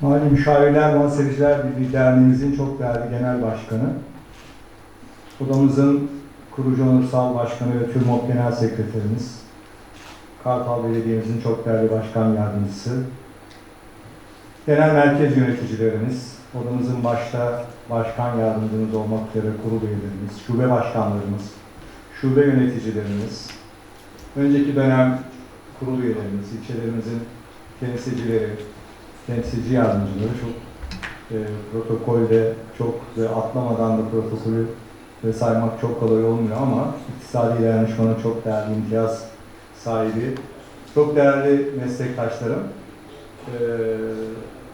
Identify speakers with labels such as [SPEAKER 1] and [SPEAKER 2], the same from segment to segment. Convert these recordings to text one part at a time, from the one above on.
[SPEAKER 1] Mali Müşavirler, Muhasebeciler Birliği Derneğimizin çok değerli genel başkanı, odamızın kurucu onursal başkanı ve TÜRMOP Genel Sekreterimiz, Kartal Belediye'mizin çok değerli başkan yardımcısı, genel merkez yöneticilerimiz, odamızın başta başkan yardımcımız olmak üzere kurul üyelerimiz, şube başkanlarımız, şube yöneticilerimiz, önceki dönem kurul üyelerimiz, ilçelerimizin temsilcileri, temsilci yardımcıları çok e, protokolde çok ve atlamadan da protokolü e, saymak çok kolay olmuyor ama iktisadi dayanışmanın çok değerli imtiyaz sahibi, çok değerli meslektaşlarım, e,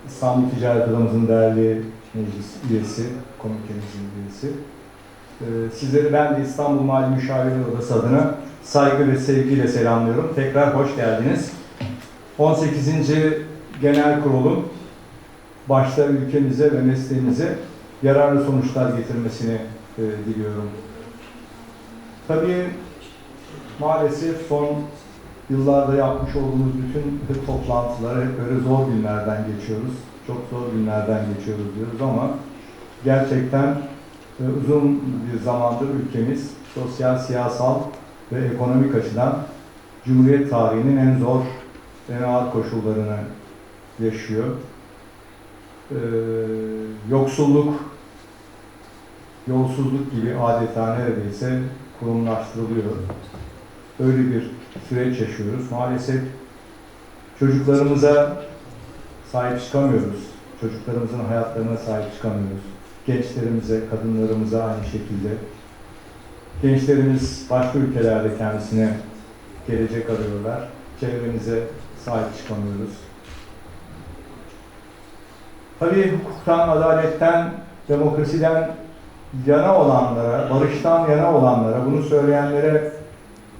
[SPEAKER 1] İstanbul Ticaret Odamızın değerli meclis üyesi, komitemizin üyesi, e, sizleri ben de İstanbul Mali Müşavirler Odası adına saygı ve sevgiyle selamlıyorum. Tekrar hoş geldiniz. 18. Genel Kurulun başta ülkemize ve mesleğimize yararlı sonuçlar getirmesini e, diliyorum. Tabii maalesef son yıllarda yapmış olduğumuz bütün toplantıları hep böyle zor günlerden geçiyoruz. Çok zor günlerden geçiyoruz diyoruz ama gerçekten e, uzun bir zamandır ülkemiz sosyal, siyasal ve ekonomik açıdan Cumhuriyet tarihinin en zor, en ağır koşullarını yaşıyor. Ee, yoksulluk, yolsuzluk gibi adeta neredeyse kurumlaştırılıyor. Öyle bir süreç yaşıyoruz. Maalesef çocuklarımıza sahip çıkamıyoruz. Çocuklarımızın hayatlarına sahip çıkamıyoruz. Gençlerimize, kadınlarımıza aynı şekilde. Gençlerimiz başka ülkelerde kendisine gelecek arıyorlar. Çevremize sahip çıkamıyoruz. Tabii hukuktan, adaletten, demokrasiden yana olanlara, barıştan yana olanlara, bunu söyleyenlere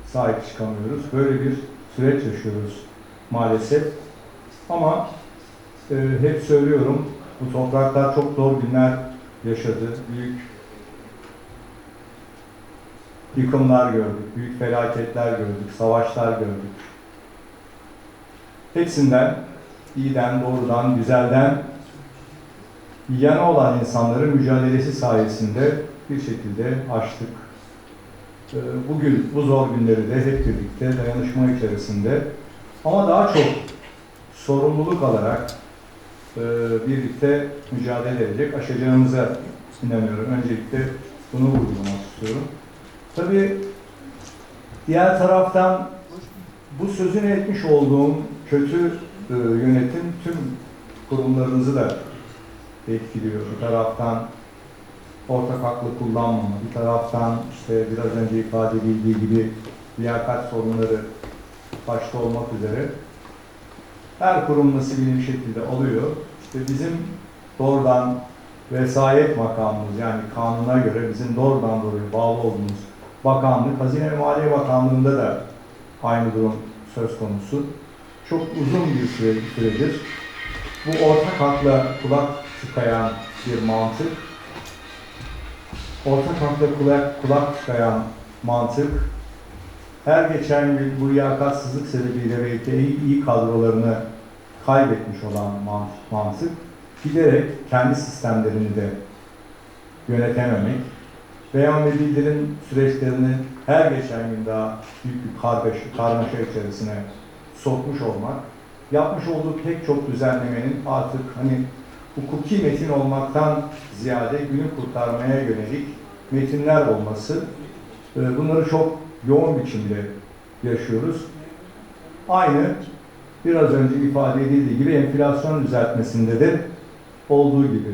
[SPEAKER 1] sahip çıkamıyoruz. Böyle bir süreç yaşıyoruz maalesef. Ama e, hep söylüyorum, bu topraklar çok zor günler yaşadı. Büyük yıkımlar gördük, büyük felaketler gördük, savaşlar gördük. Hepsinden iyiden, doğrudan, güzelden yana olan insanların mücadelesi sayesinde bir şekilde aştık. Ee, Bugün bu zor günleri de hep birlikte dayanışma içerisinde ama daha çok sorumluluk alarak e, birlikte mücadele edecek, aşacağımıza inanıyorum. Öncelikle bunu vurgulamak istiyorum. Tabii diğer taraftan bu sözünü etmiş olduğum kötü e, yönetim tüm kurumlarınızı da etkiliyor. Bir taraftan ortak haklı kullanmama, bir taraftan işte biraz önce ifade edildiği gibi liyakat sorunları başta olmak üzere her kurum nasibini bir şekilde alıyor. İşte bizim doğrudan vesayet makamımız yani kanuna göre bizim doğrudan doğruya bağlı olduğumuz bakanlık, Hazine ve Maliye Bakanlığı'nda da aynı durum söz konusu. Çok uzun bir süre, süredir bu ortak hakla kulak tıkayan bir mantık, ortak hakla kulak, kulak tıkayan mantık, her geçen gün bu liyakatsızlık sebebiyle belki iyi, iyi kadrolarını kaybetmiş olan man- mantık, giderek kendi sistemlerini de yönetememek, beyan ve bildirim süreçlerini her geçen gün daha büyük bir kargaşa, karmaşa içerisine sokmuş olmak, yapmış olduğu pek çok düzenlemenin artık hani hukuki metin olmaktan ziyade günü kurtarmaya yönelik metinler olması, e, bunları çok yoğun biçimde yaşıyoruz. Aynı biraz önce ifade edildiği gibi enflasyon düzeltmesinde de olduğu gibi.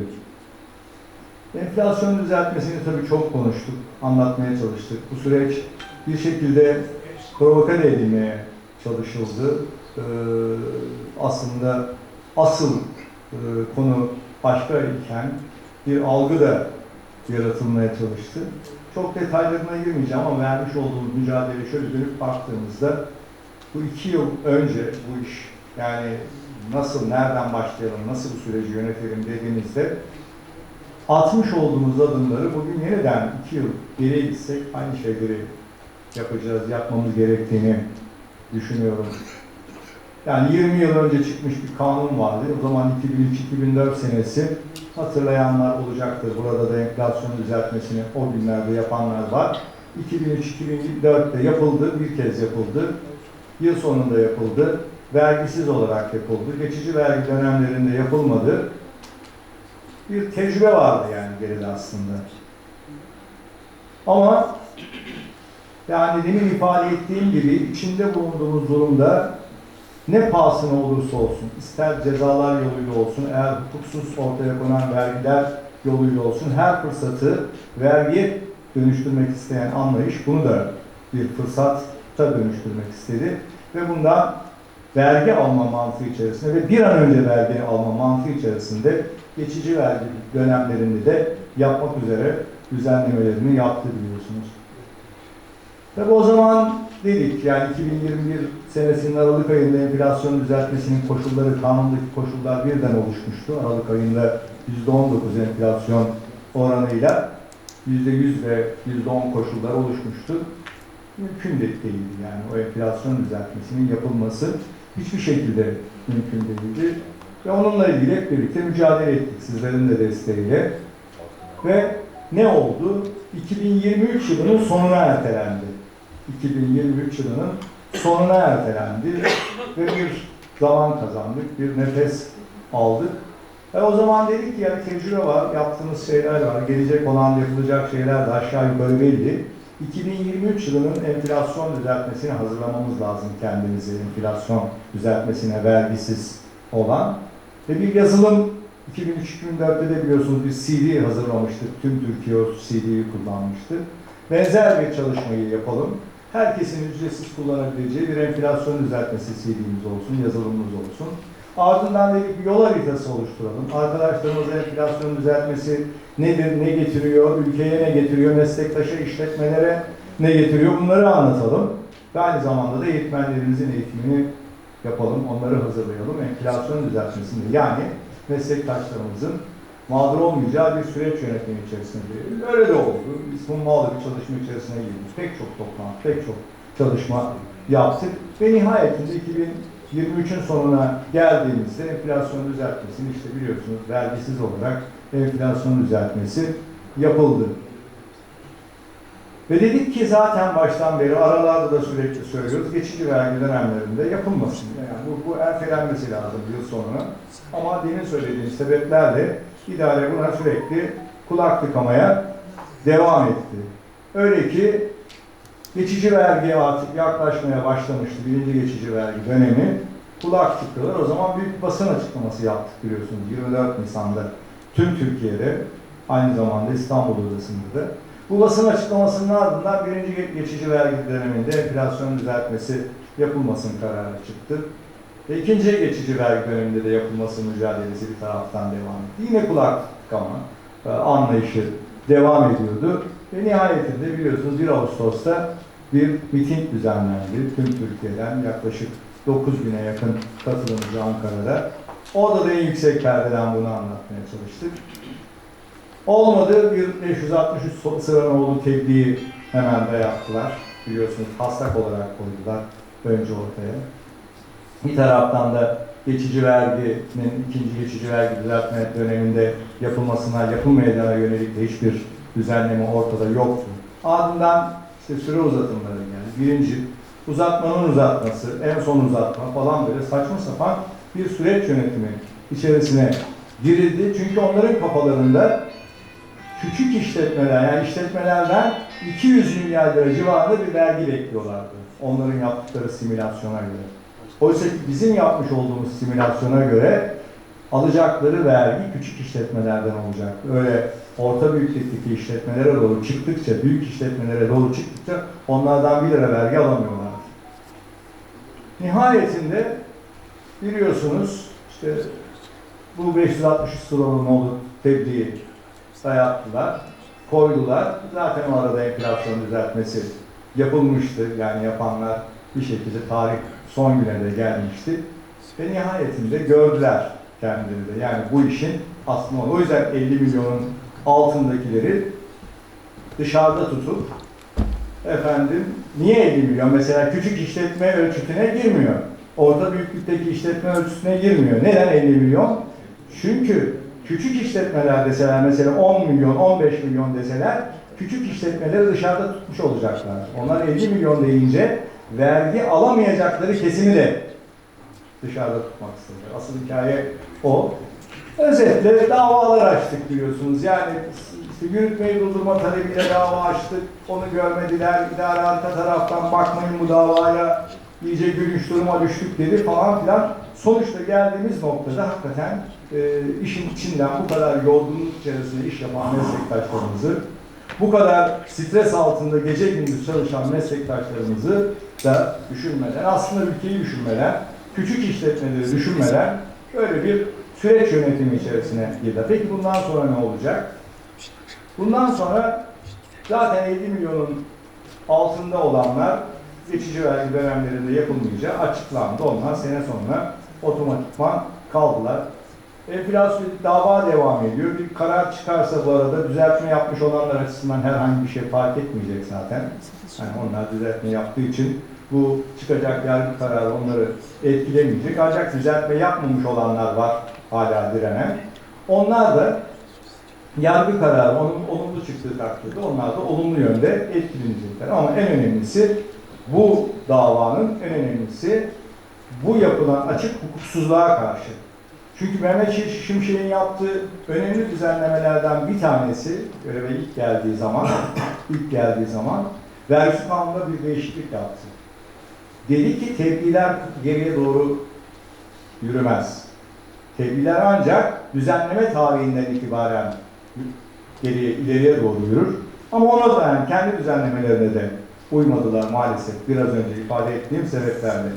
[SPEAKER 1] Enflasyon düzeltmesini tabii çok konuştuk, anlatmaya çalıştık. Bu süreç bir şekilde provoke edilmeye çalışıldı. Ee, aslında asıl e, konu başka iken bir algı da yaratılmaya çalıştı. Çok detaylarına girmeyeceğim ama vermiş olduğumuz mücadele şöyle dönüp baktığımızda bu iki yıl önce bu iş yani nasıl, nereden başlayalım, nasıl bu süreci yönetelim dediğimizde atmış olduğumuz adımları bugün yeniden iki yıl geriye gitsek aynı şeyleri yapacağız, yapmamız gerektiğini düşünüyorum. Yani 20 yıl önce çıkmış bir kanun vardı. O zaman 2003-2004 senesi hatırlayanlar olacaktır. Burada da enflasyon düzeltmesini o günlerde yapanlar var. 2003-2004'te yapıldı, bir kez yapıldı. Yıl sonunda yapıldı. Vergisiz olarak yapıldı. Geçici vergi dönemlerinde yapılmadı. Bir tecrübe vardı yani geride aslında. Ama yani demin ifade ettiğim gibi içinde bulunduğumuz durumda ne pahasına olursa olsun, ister cezalar yoluyla olsun, eğer hukuksuz ortaya konan vergiler yoluyla olsun, her fırsatı vergiye dönüştürmek isteyen anlayış bunu da bir fırsata dönüştürmek istedi. Ve bundan vergi alma mantığı içerisinde ve bir an önce vergi alma mantığı içerisinde geçici vergi dönemlerinde de yapmak üzere düzenlemelerini yaptı biliyorsunuz. Tabi o zaman dedik yani 2021 senesinin Aralık ayında enflasyon düzeltmesinin koşulları, kanundaki koşullar birden oluşmuştu. Aralık ayında %19 enflasyon oranıyla %100 ve %10 koşullar oluşmuştu. Mümkün de değildi yani o enflasyon düzeltmesinin yapılması hiçbir şekilde mümkün değildi. Ve onunla ilgili hep birlikte mücadele ettik sizlerin de desteğiyle. Ve ne oldu? 2023 yılının sonuna ertelendi. 2023 yılının sonuna ertelendi ve bir zaman kazandık, bir nefes aldık. E o zaman dedik ki yani tecrübe var, yaptığımız şeyler var, gelecek olan yapılacak şeyler de aşağı yukarı belli. 2023 yılının enflasyon düzeltmesini hazırlamamız lazım kendimizi, enflasyon düzeltmesine vergisiz olan. Ve bir yazılım 2003-2004'te de biliyorsunuz bir CD hazırlamıştık. Tüm Türkiye o CD'yi kullanmıştı. Benzer bir çalışmayı yapalım. Herkesin ücretsiz kullanabileceği bir enflasyon düzeltmesi CD'miz olsun, yazılımımız olsun. Ardından dedik bir yol haritası oluşturalım. Arkadaşlarımıza enflasyon düzeltmesi nedir, ne getiriyor, ülkeye ne getiriyor, meslektaşa, işletmelere ne getiriyor bunları anlatalım. Ve aynı zamanda da eğitmenlerimizin eğitimini yapalım, onları hazırlayalım. Enflasyon düzeltmesinde yani meslektaşlarımızın mağdur olmayacağı bir süreç yönetimi içerisinde. Öyle de oldu. Biz hummalı bir çalışma içerisine girdik. Pek çok toplantı, pek çok çalışma yaptık. Ve nihayetinde 2023'ün sonuna geldiğimizde enflasyon düzeltmesini işte biliyorsunuz vergisiz olarak enflasyon düzeltmesi yapıldı. Ve dedik ki zaten baştan beri aralarda da sürekli söylüyoruz. Geçici vergi dönemlerinde yapılmasın. Yani bu, bu ertelenmesi lazım yıl sonuna. Ama demin söylediğim sebeplerle idare buna sürekli kulak tıkamaya devam etti. Öyle ki geçici vergi artık yaklaşmaya başlamıştı. Birinci geçici vergi dönemi. Kulak tıktılar. O zaman büyük bir basın açıklaması yaptık biliyorsunuz. 24 Nisan'da tüm Türkiye'de aynı zamanda İstanbul Odası'nda da. Bu basın açıklamasının ardından birinci geçici vergi döneminde enflasyon düzeltmesi yapılmasın kararı çıktı. Ve ikinci geçici vergi döneminde de yapılması mücadelesi bir taraftan devam etti. Yine kulak tıkama e, anlayışı devam ediyordu. Ve nihayetinde biliyorsunuz 1 Ağustos'ta bir miting düzenlendi. Tüm Türkiye'den yaklaşık 9 bine yakın katılımcı Ankara'da. Orada da en yüksek perdeden bunu anlatmaya çalıştık. Olmadı bir 563 Sıranoğlu tebliği hemen de yaptılar. Biliyorsunuz taslak olarak koydular önce ortaya. Bir taraftan da geçici verginin ikinci geçici vergi düzeltme döneminde yapılmasına, yapılmayacağına yönelik de hiçbir düzenleme ortada yoktu. Ardından işte süre uzatımları geldi. Birinci uzatmanın uzatması, en son uzatma falan böyle saçma sapan bir süreç yönetimi içerisine girildi. Çünkü onların kafalarında küçük işletmeler, yani işletmelerden 200 milyar lira civarında bir vergi bekliyorlardı. Onların yaptıkları simülasyona göre. Oysa bizim yapmış olduğumuz simülasyona göre alacakları vergi küçük işletmelerden olacak. Öyle orta büyüklükteki işletmelere doğru çıktıkça, büyük işletmelere doğru çıktıkça onlardan 1 lira vergi alamıyorlar. Nihayetinde biliyorsunuz işte bu 563 Sıranoğlu tebliği dayattılar, koydular. Zaten o arada enflasyon düzeltmesi yapılmıştı. Yani yapanlar bir şekilde tarih son güne de gelmişti. Ve nihayetinde gördüler kendileri de. Yani bu işin aslında o yüzden 50 milyonun altındakileri dışarıda tutup efendim niye 50 milyon mesela küçük işletme ölçütüne girmiyor. orta büyüklükteki işletme ölçüsüne girmiyor. Neden 50 milyon? Çünkü küçük işletmeler deseler mesela 10 milyon, 15 milyon deseler küçük işletmeleri dışarıda tutmuş olacaklar. Onlar 50 milyon deyince vergi alamayacakları kesimi de dışarıda tutmak istediler. Asıl hikaye o. Özetle davalar açtık biliyorsunuz. Yani işte yürütmeyi durdurma talebiyle dava açtık. Onu görmediler. İdare arka taraftan bakmayın bu davaya. iyice gülünç duruma düştük dedi falan filan. Sonuçta geldiğimiz noktada hakikaten e, işin içinden bu kadar yorgunluk içerisinde iş yapan meslektaşlarımızı, bu kadar stres altında gece gündüz çalışan meslektaşlarımızı da düşünmeden, aslında ülkeyi düşünmeden, küçük işletmeleri düşünmeden böyle bir süreç yönetimi içerisine girdi. Peki bundan sonra ne olacak? Bundan sonra zaten 50 milyonun altında olanlar geçici vergi dönemlerinde yapılmayacağı açıklandı. Onlar sene sonra otomatikman kaldılar. Enflasyon dava devam ediyor. Bir karar çıkarsa bu arada düzeltme yapmış olanlar açısından herhangi bir şey fark etmeyecek zaten. Yani onlar düzeltme yaptığı için bu çıkacak yargı kararı onları etkilemeyecek. Ancak düzeltme yapmamış olanlar var hala direnen. Onlar da yargı kararı onun olumlu çıktığı takdirde onlar da olumlu yönde etkilenecekler. Ama en önemlisi bu davanın en önemlisi bu yapılan açık hukuksuzluğa karşı. Çünkü Mehmet Şimşek'in yaptığı önemli düzenlemelerden bir tanesi göreve ilk geldiği zaman ilk geldiği zaman vergi kanununda bir değişiklik yaptı. Dedi ki tebliğler geriye doğru yürümez. Tebliğler ancak düzenleme tarihinden itibaren geriye, ileriye doğru yürür. Ama ona da yani kendi düzenlemelerine de uymadılar maalesef biraz önce ifade ettiğim sebeplerle.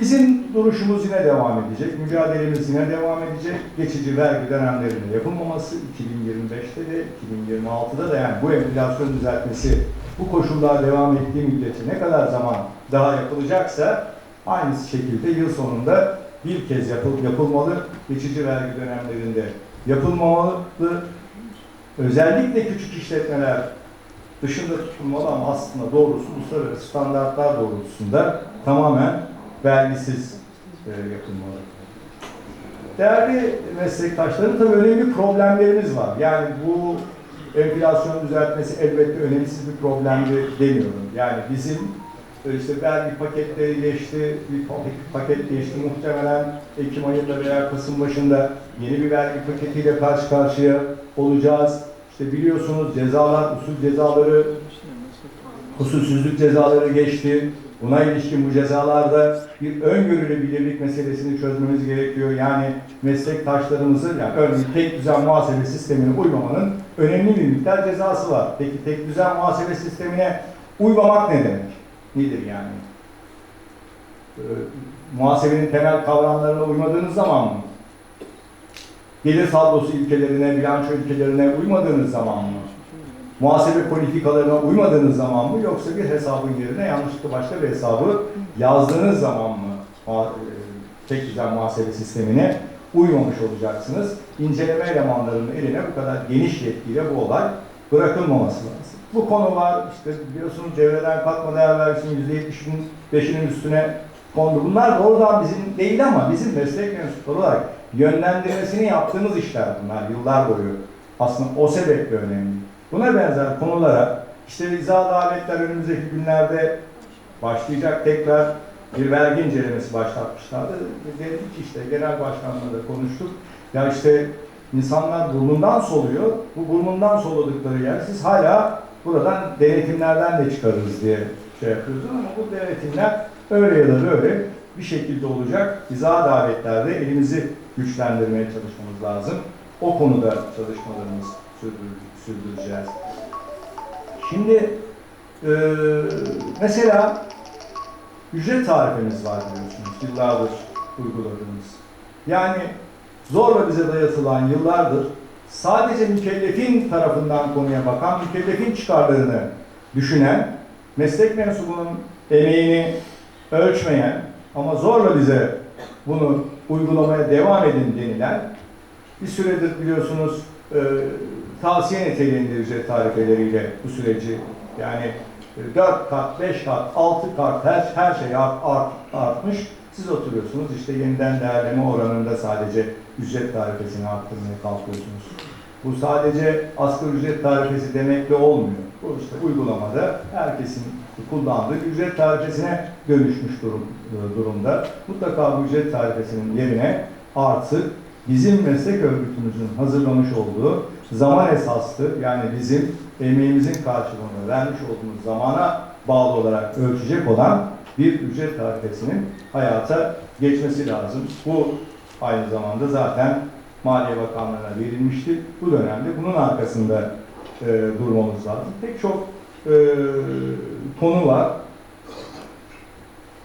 [SPEAKER 1] Bizim duruşumuz yine devam edecek, mücadelemiz yine devam edecek. Geçici vergi dönemlerinde yapılmaması 2025'te de 2026'da da yani bu enflasyon düzeltmesi bu koşullar devam ettiği müddetçe ne kadar zaman daha yapılacaksa aynı şekilde yıl sonunda bir kez yapıl, yapılmalı. Geçici vergi dönemlerinde yapılmamalı. Özellikle küçük işletmeler dışında tutulmalı ama aslında doğrusu uluslararası standartlar doğrultusunda tamamen vergisiz e, yapılmalı. Değerli meslektaşlarım tabii önemli problemlerimiz var. Yani bu enflasyon düzeltmesi elbette önemsiz bir problemdi demiyorum. Yani bizim e, işte vergi paketleri geçti, bir paket geçti muhtemelen Ekim ayında veya Kasım başında yeni bir vergi paketiyle karşı karşıya olacağız. İşte biliyorsunuz cezalar, usul cezaları, usulsüzlük cezaları geçti. Buna ilişkin bu cezalarda bir öngörülebilirlik meselesini çözmemiz gerekiyor. Yani meslektaşlarımızı, yani örneğin tek düzen muhasebe sistemine uymamanın önemli bir miktar cezası var. Peki tek düzen muhasebe sistemine uymamak ne demek? Nedir yani? Ee, muhasebenin temel kavramlarına uymadığınız zaman mı? Gelir tablosu ilkelerine, bilanço ilkelerine uymadığınız zaman mı? Muhasebe politikalarına uymadığınız zaman mı yoksa bir hesabın yerine yanlışlıkla başka bir hesabı yazdığınız zaman mı e, tek düzen muhasebe sistemine uymamış olacaksınız? İnceleme elemanlarının eline bu kadar geniş yetkiyle bu olay bırakılmaması lazım. Bu konular işte biliyorsunuz çevreden katma değer vergisinin %75'inin üstüne kondu. Bunlar doğrudan bizim değil ama bizim meslek mensupları olarak yönlendirmesini yaptığımız işler bunlar yıllar boyu. Aslında o sebeple önemli. Buna benzer konulara işte izah davetler önümüzdeki günlerde başlayacak tekrar bir vergi incelemesi başlatmışlardı. Dedik işte genel başkanla da konuştuk. Ya işte insanlar burnundan soluyor. Bu burnundan soladıkları yer siz hala buradan denetimlerden de çıkarırız diye şey yapıyoruz ama bu denetimler öyle ya da böyle bir şekilde olacak. İzah davetlerde elimizi güçlendirmeye çalışmamız lazım. O konuda çalışmalarımız sürdür- sürdüreceğiz. Şimdi eee, mesela ücret tarifemiz var biliyorsunuz yıllardır uyguladığımız. Yani zorla bize dayatılan yıllardır sadece mükellefin tarafından konuya bakan, mükellefin çıkarlarını düşünen, meslek mensubunun emeğini ölçmeyen ama zorla bize bunu uygulamaya devam edin denilen bir süredir biliyorsunuz e, tavsiye niteliğinde ücret tarifeleriyle bu süreci yani 4 kat, 5 kat, 6 kat her, her şey art, art, artmış. Siz oturuyorsunuz işte yeniden değerleme oranında sadece ücret tarifesini arttırmaya kalkıyorsunuz. Bu sadece asgari ücret tarifesi demekle olmuyor. Bu işte uygulamada herkesin kullandığı ücret tarifesine dönüşmüş durum, durumda. Mutlaka bu ücret tarifesinin yerine artık bizim meslek örgütümüzün hazırlamış olduğu zaman esaslı yani bizim emeğimizin karşılığını vermiş olduğumuz zamana bağlı olarak ölçecek olan bir ücret tarifesinin hayata geçmesi lazım. Bu aynı zamanda zaten Maliye Bakanlığı'na verilmişti. Bu dönemde bunun arkasında e, durmamız lazım. Pek çok e, konu var.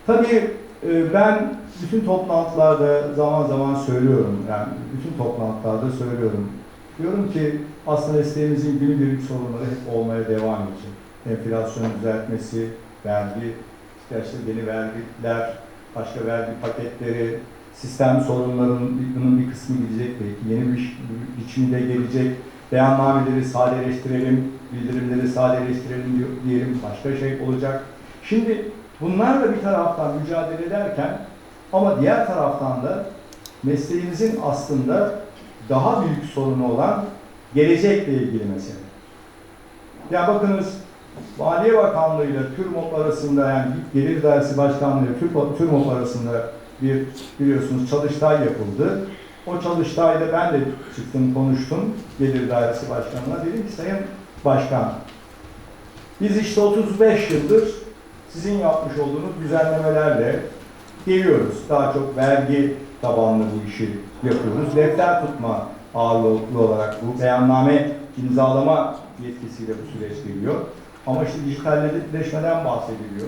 [SPEAKER 1] Tabii e, ben bütün toplantılarda zaman zaman söylüyorum, yani bütün toplantılarda söylüyorum. Diyorum ki aslında mesleğimizin günübirlik sorunları hep olmaya devam edecek. Enflasyonun düzeltmesi, vergi, işte yeni vergiler, başka vergi paketleri, sistem sorunlarının bir kısmı gidecek belki. Yeni bir biçimde gelecek. Beyannameleri sadeleştirelim, bildirimleri sadeleştirelim diyelim. Başka şey olacak. Şimdi bunlarla bir taraftan mücadele ederken ama diğer taraftan da mesleğimizin aslında daha büyük sorunu olan gelecekle ilgili mesele. Ya bakınız Maliye Bakanlığı ile TÜRMOP arasında yani Gelir Dairesi Başkanlığı ile TÜRMOP arasında bir biliyorsunuz çalıştay yapıldı. O çalıştayda ben de çıktım konuştum Gelir Dairesi Başkanı'na. Dedim ki Sayın Başkan biz işte 35 yıldır sizin yapmış olduğunuz düzenlemelerle geliyoruz. Daha çok vergi tabanlı bu işi yapıyoruz. Defter tutma ağırlıklı olarak bu beyanname imzalama yetkisiyle bu süreç geliyor. Ama işte dijitalleşmeden bahsediliyor.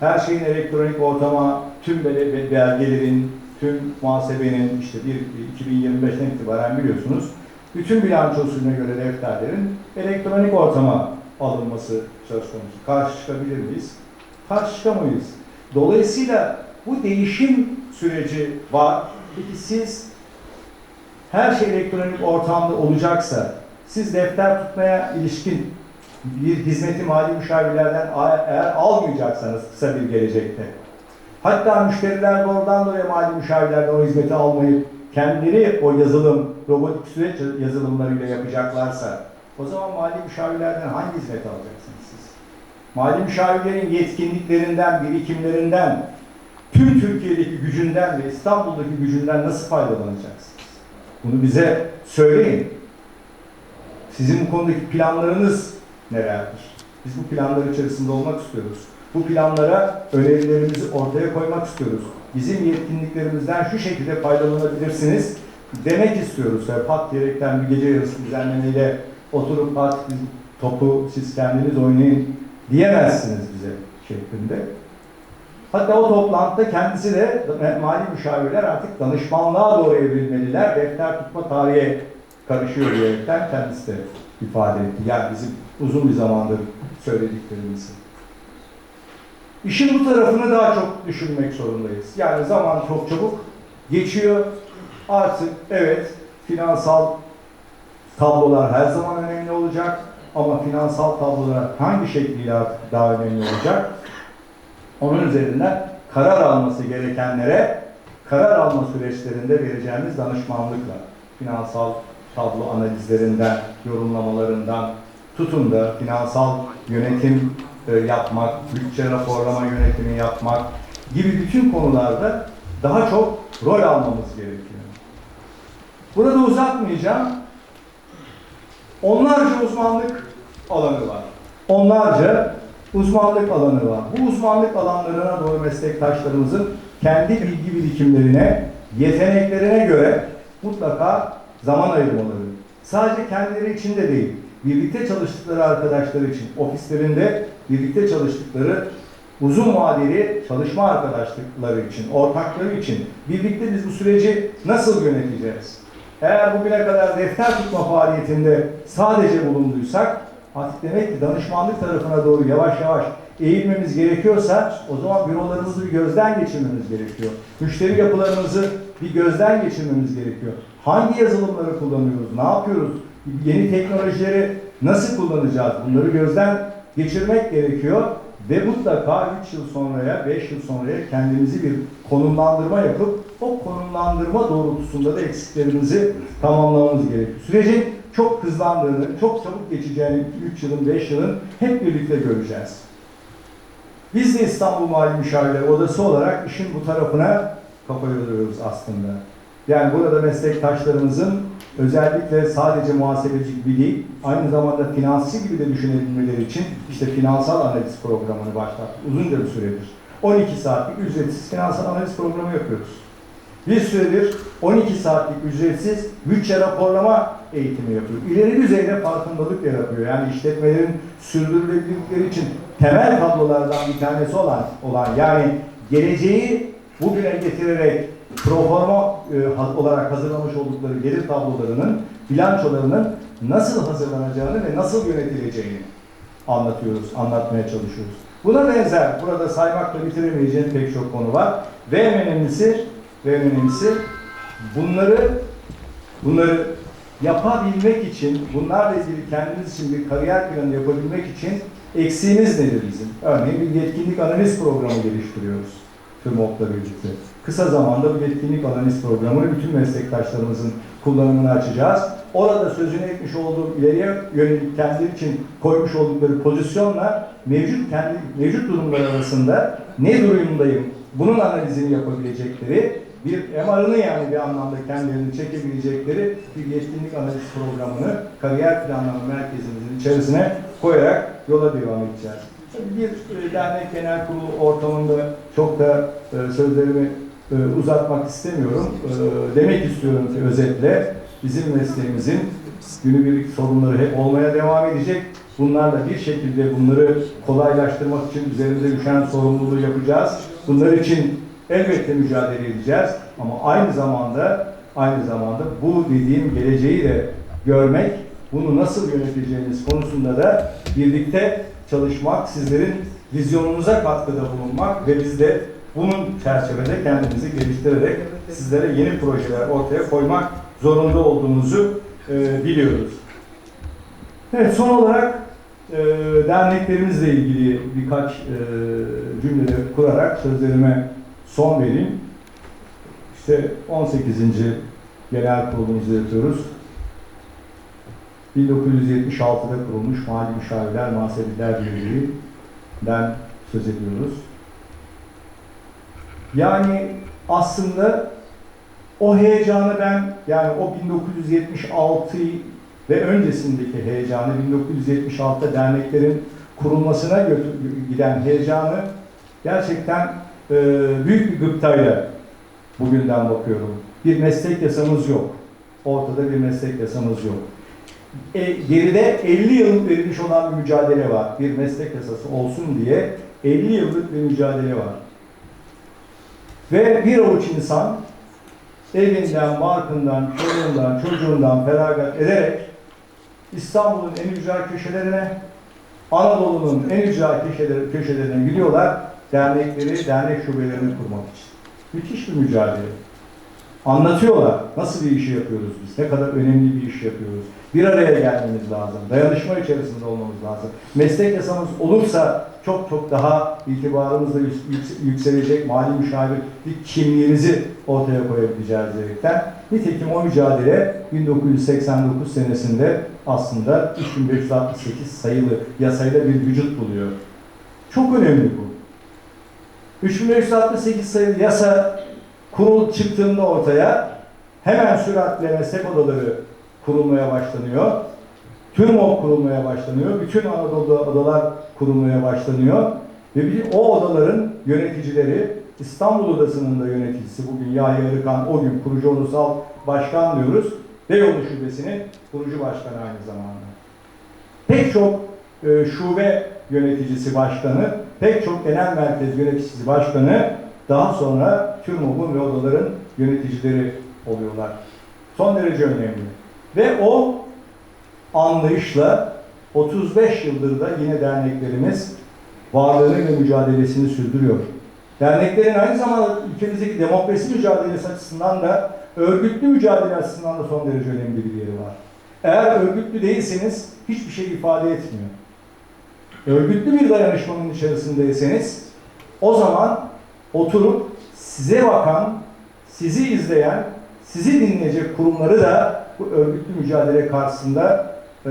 [SPEAKER 1] Her şeyin elektronik ortama, tüm belgelerin, tüm muhasebenin işte bir 2025'ten itibaren biliyorsunuz bütün bilançosuna göre defterlerin elektronik ortama alınması söz konusu. Karşı çıkabilir miyiz? Karşı çıkamayız. Dolayısıyla bu değişim süreci var. Peki siz her şey elektronik ortamda olacaksa siz defter tutmaya ilişkin bir hizmeti mali müşavirlerden eğer almayacaksanız kısa bir gelecekte hatta müşteriler doğrudan doğruya mali müşavirlerden o hizmeti almayıp kendileri o yazılım, robotik süreç yazılımlarıyla yapacaklarsa o zaman mali müşavirlerden hangi hizmet alacaksınız siz? Mali müşavirlerin yetkinliklerinden, birikimlerinden, tüm Türkiye'deki gücünden ve İstanbul'daki gücünden nasıl faydalanacaksınız? Bunu bize söyleyin. Sizin bu konudaki planlarınız nelerdir? Biz bu planlar içerisinde olmak istiyoruz. Bu planlara önerilerimizi ortaya koymak istiyoruz. Bizim yetkinliklerimizden şu şekilde faydalanabilirsiniz demek istiyoruz. Yani pat diyerekten bir gece yarısı düzenlemeyle oturup pat topu siz kendiniz oynayın diyemezsiniz bize şeklinde. Hatta o toplantıda kendisi de mali müşavirler artık danışmanlığa doğru evrilmeliler. Defter tutma tarihe karışıyor diyerekten kendisi de ifade etti. Yani bizim uzun bir zamandır söylediklerimizi. İşin bu tarafını daha çok düşünmek zorundayız. Yani zaman çok çabuk geçiyor. Artık evet finansal tablolar her zaman önemli olacak. Ama finansal tablolar hangi şekliyle artık daha önemli olacak? Onun üzerinden karar alması gerekenlere karar alma süreçlerinde vereceğimiz danışmanlıkla finansal tablo analizlerinden, yorumlamalarından tutun da finansal yönetim e, yapmak, bütçe raporlama yönetimi yapmak gibi bütün konularda daha çok rol almamız gerekiyor. Burada uzatmayacağım. Onlarca uzmanlık alanı var. Onlarca uzmanlık alanı var. Bu uzmanlık alanlarına doğru meslektaşlarımızın kendi bilgi birikimlerine, yeteneklerine göre mutlaka zaman ayırmaları. Sadece kendileri için de değil, birlikte çalıştıkları arkadaşlar için, ofislerinde birlikte çalıştıkları uzun vadeli çalışma arkadaşlıkları için, ortakları için birlikte biz bu süreci nasıl yöneteceğiz? Eğer bugüne kadar defter tutma faaliyetinde sadece bulunduysak artık demek ki danışmanlık tarafına doğru yavaş yavaş eğilmemiz gerekiyorsa o zaman bürolarımızı bir gözden geçirmemiz gerekiyor. Müşteri yapılarımızı bir gözden geçirmemiz gerekiyor. Hangi yazılımları kullanıyoruz? Ne yapıyoruz? Yeni teknolojileri nasıl kullanacağız? Bunları gözden geçirmek gerekiyor ve mutlaka 3 yıl sonraya, 5 yıl sonraya kendimizi bir konumlandırma yapıp o konumlandırma doğrultusunda da eksiklerimizi tamamlamamız gerekiyor. Sürecin çok hızlandığını, çok çabuk geçeceğini 3 yılın, 5 yılın hep birlikte göreceğiz. Biz de İstanbul Mali Müşavirleri Odası olarak işin bu tarafına kafa yoruyoruz aslında. Yani burada meslektaşlarımızın özellikle sadece muhasebeci gibi değil, aynı zamanda finansçı gibi de düşünebilmeleri için işte finansal analiz programını başlattık uzunca bir süredir. 12 saatlik ücretsiz finansal analiz programı yapıyoruz. Bir süredir 12 saatlik ücretsiz bütçe raporlama eğitimi yapıyor. İleri düzeyde farkındalık yaratıyor. Yani işletmelerin sürdürülebilirlikleri için temel tablolardan bir tanesi olan, olan yani geleceği bugüne getirerek proforma e, olarak hazırlamış oldukları gelir tablolarının, bilançolarının nasıl hazırlanacağını ve nasıl yönetileceğini anlatıyoruz, anlatmaya çalışıyoruz. Buna benzer, burada saymakla bitiremeyeceğim pek çok konu var. Ve en önemlisi, ve en önemlisi bunları bunları yapabilmek için, bunlarla ilgili kendimiz için bir kariyer planı yapabilmek için eksiğimiz nedir bizim? Örneğin bir yetkinlik analiz programı geliştiriyoruz TÜRMOK'la birlikte. Kısa zamanda bu yetkinlik analiz programını bütün meslektaşlarımızın kullanımını açacağız. Orada sözünü etmiş olduğum ileriye yönelik kendileri için koymuş oldukları pozisyonla mevcut kendi mevcut durumlar arasında ne durumdayım bunun analizini yapabilecekleri bir MR'ını yani bir anlamda kendilerini çekebilecekleri bir yetkinlik analiz programını kariyer planlama merkezimizin içerisine koyarak yola devam edeceğiz. Bir e, dernek genel kurulu ortamında çok da e, sözlerimi e, uzatmak istemiyorum. Demek istiyorum ki özetle bizim mesleğimizin günübirlik sorunları hep olmaya devam edecek. Bunlarla bir şekilde bunları kolaylaştırmak için üzerimize düşen sorumluluğu yapacağız. Bunlar için elbette mücadele edeceğiz ama aynı zamanda aynı zamanda bu dediğim geleceği de görmek, bunu nasıl yöneteceğiniz konusunda da birlikte çalışmak, sizlerin vizyonunuza katkıda bulunmak ve biz de bunun çerçevede kendimizi geliştirerek sizlere yeni projeler ortaya koymak zorunda olduğumuzu e, biliyoruz. Evet, son olarak e, derneklerimizle ilgili birkaç e, cümle kurarak sözlerime son vereyim. İşte 18. genel kurulumuzu yapıyoruz. 1976'da kurulmuş Mali Müşavirler Muhasebeciler Birliği'den söz ediyoruz. Yani aslında o heyecanı ben yani o 1976 ve öncesindeki heyecanı 1976'da derneklerin kurulmasına giden heyecanı gerçekten e, büyük bir gıptayla bugünden bakıyorum. Bir meslek yasamız yok. Ortada bir meslek yasamız yok. E, geride 50 yıllık verilmiş olan bir mücadele var. Bir meslek yasası olsun diye 50 yıllık bir mücadele var. Ve bir avuç insan evinden, barkından, çoluğundan, çocuğundan feragat ederek İstanbul'un en ücra köşelerine, Anadolu'nun en ücra köşeleri, köşelerine gidiyorlar dernekleri, dernek şubelerini kurmak için. Müthiş bir mücadele. Anlatıyorlar nasıl bir işi yapıyoruz biz, ne kadar önemli bir iş yapıyoruz. Bir araya gelmemiz lazım, dayanışma içerisinde olmamız lazım. Meslek yasamız olursa çok çok daha itibarımız da yük- yük- yükselecek, mali müşavirlik kimliğimizi ortaya koyabileceğiz diyerekten. Nitekim o mücadele 1989 senesinde aslında 3568 sayılı yasayla bir vücut buluyor. Çok önemli bu. 3568 sayılı yasa kurul çıktığında ortaya hemen süratle meslek odaları kurulmaya başlanıyor. TÜRMOK kurulmaya başlanıyor. Bütün Anadolu odalar kurulmaya başlanıyor. Ve bir, o odaların yöneticileri İstanbul Odası'nın da yöneticisi bugün Yahya Arıkan o gün kurucu ulusal başkan diyoruz. Beyoğlu Şubesi'nin kurucu başkanı aynı zamanda. Pek çok e, şube yöneticisi başkanı, pek çok genel merkez yöneticisi başkanı daha sonra TÜRMOB'un ve odaların yöneticileri oluyorlar. Son derece önemli. Ve o anlayışla 35 yıldır da yine derneklerimiz varlığını ve mücadelesini sürdürüyor. Derneklerin aynı zamanda ülkemizdeki demokrasi mücadelesi açısından da örgütlü mücadele açısından da son derece önemli bir yeri var. Eğer örgütlü değilseniz hiçbir şey ifade etmiyor. Örgütlü bir dayanışmanın içerisindeyseniz o zaman oturup size bakan, sizi izleyen, sizi dinleyecek kurumları da bu örgütlü mücadele karşısında e,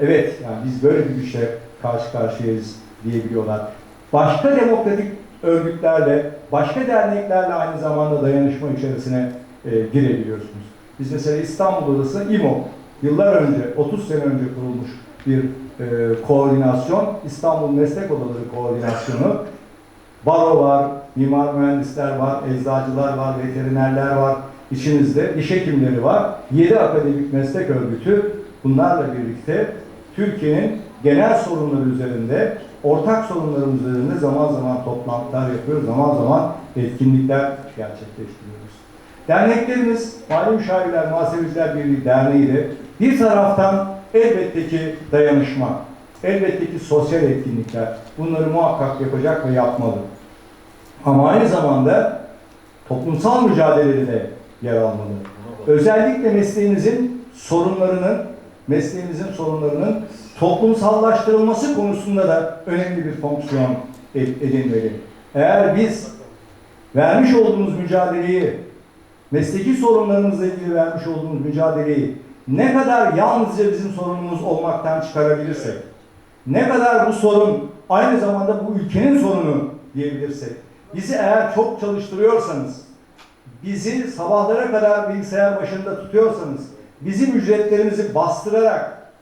[SPEAKER 1] evet yani biz böyle bir güçle karşı karşıyayız diyebiliyorlar. Başka demokratik örgütlerle, başka derneklerle aynı zamanda dayanışma içerisine e, girebiliyorsunuz. Biz mesela İstanbul Odası İMO, yıllar önce, 30 sene önce kurulmuş bir e, koordinasyon, İstanbul Meslek Odaları Koordinasyonu. Baro var, mimar mühendisler var, eczacılar var, veterinerler var, içimizde diş hekimleri var. 7 akademik meslek örgütü bunlarla birlikte Türkiye'nin genel sorunları üzerinde, ortak sorunlarımız üzerinde zaman zaman toplantılar yapıyoruz, zaman zaman etkinlikler gerçekleştiriyoruz. Derneklerimiz, Mali Müşavirler, Muhasebeciler Birliği Derneği de bir taraftan elbette ki dayanışma, elbette ki sosyal etkinlikler, bunları muhakkak yapacak ve yapmalı. Ama aynı zamanda toplumsal mücadelede de yer almalı. Özellikle mesleğimizin sorunlarının, mesleğimizin sorunlarının toplumsallaştırılması konusunda da önemli bir fonksiyon ed- edinmeli. Eğer biz vermiş olduğumuz mücadeleyi, mesleki sorunlarımızla ilgili vermiş olduğumuz mücadeleyi ne kadar yalnızca bizim sorunumuz olmaktan çıkarabilirsek, ne kadar bu sorun aynı zamanda bu ülkenin sorunu diyebilirsek, bizi eğer çok çalıştırıyorsanız, bizi sabahlara kadar bilgisayar başında tutuyorsanız, bizim ücretlerimizi bastırarak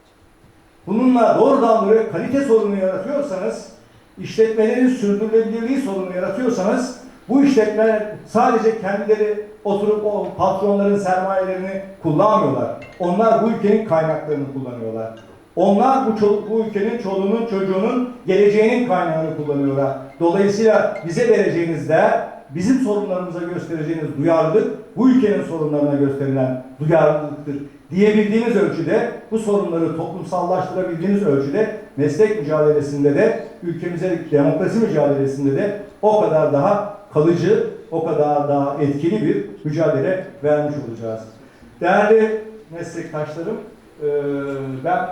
[SPEAKER 1] bununla doğrudan doğruya kalite sorunu yaratıyorsanız, işletmelerin sürdürülebilirliği sorunu yaratıyorsanız, bu işletmeler sadece kendileri oturup o patronların sermayelerini kullanmıyorlar. Onlar bu ülkenin kaynaklarını kullanıyorlar. Onlar bu, bu ülkenin çoluğunun çocuğunun geleceğinin kaynağını kullanıyorlar. Dolayısıyla bize vereceğiniz değer bizim sorunlarımıza göstereceğiniz duyarlılık bu ülkenin sorunlarına gösterilen duyarlılıktır diyebildiğiniz ölçüde bu sorunları toplumsallaştırabildiğiniz ölçüde meslek mücadelesinde de ülkemize demokrasi mücadelesinde de o kadar daha kalıcı, o kadar daha etkili bir mücadele vermiş olacağız. Değerli meslektaşlarım, eee, ben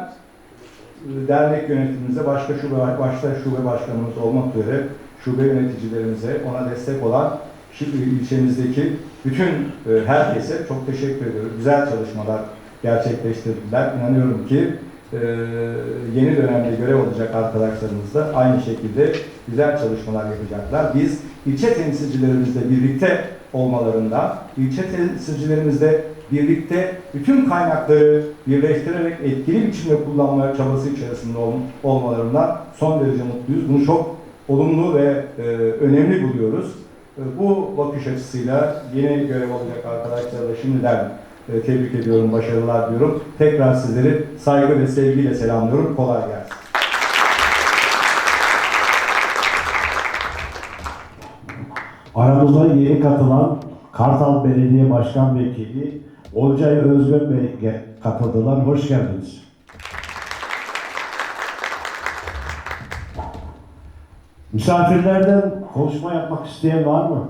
[SPEAKER 1] e, dernek yönetimimize başka şube başta şube başkanımız olmak üzere şube yöneticilerimize ona destek olan şimdi ilçemizdeki bütün e, herkese çok teşekkür ediyoruz. Güzel çalışmalar gerçekleştirdiler. İnanıyorum ki e, yeni dönemde görev alacak arkadaşlarımız da aynı şekilde güzel çalışmalar yapacaklar. Biz ilçe temsilcilerimizle birlikte olmalarından, ilçe temsilcilerimizle birlikte bütün kaynakları birleştirerek etkili biçimde kullanmaya çabası içerisinde ol- olmalarından son derece mutluyuz. Bunu çok olumlu ve e, önemli buluyoruz. E, bu bakış açısıyla yeni görev alacak arkadaşlara da şimdiden e, tebrik ediyorum, başarılar diyorum. Tekrar sizleri saygı ve sevgiyle selamlıyorum. Kolay gelsin.
[SPEAKER 2] Aramıza yeni katılan Kartal Belediye Başkan Vekili Olcay Özgün Bey ge- katıldılar. Hoş geldiniz. Misafirlerden konuşma yapmak isteyen var mı?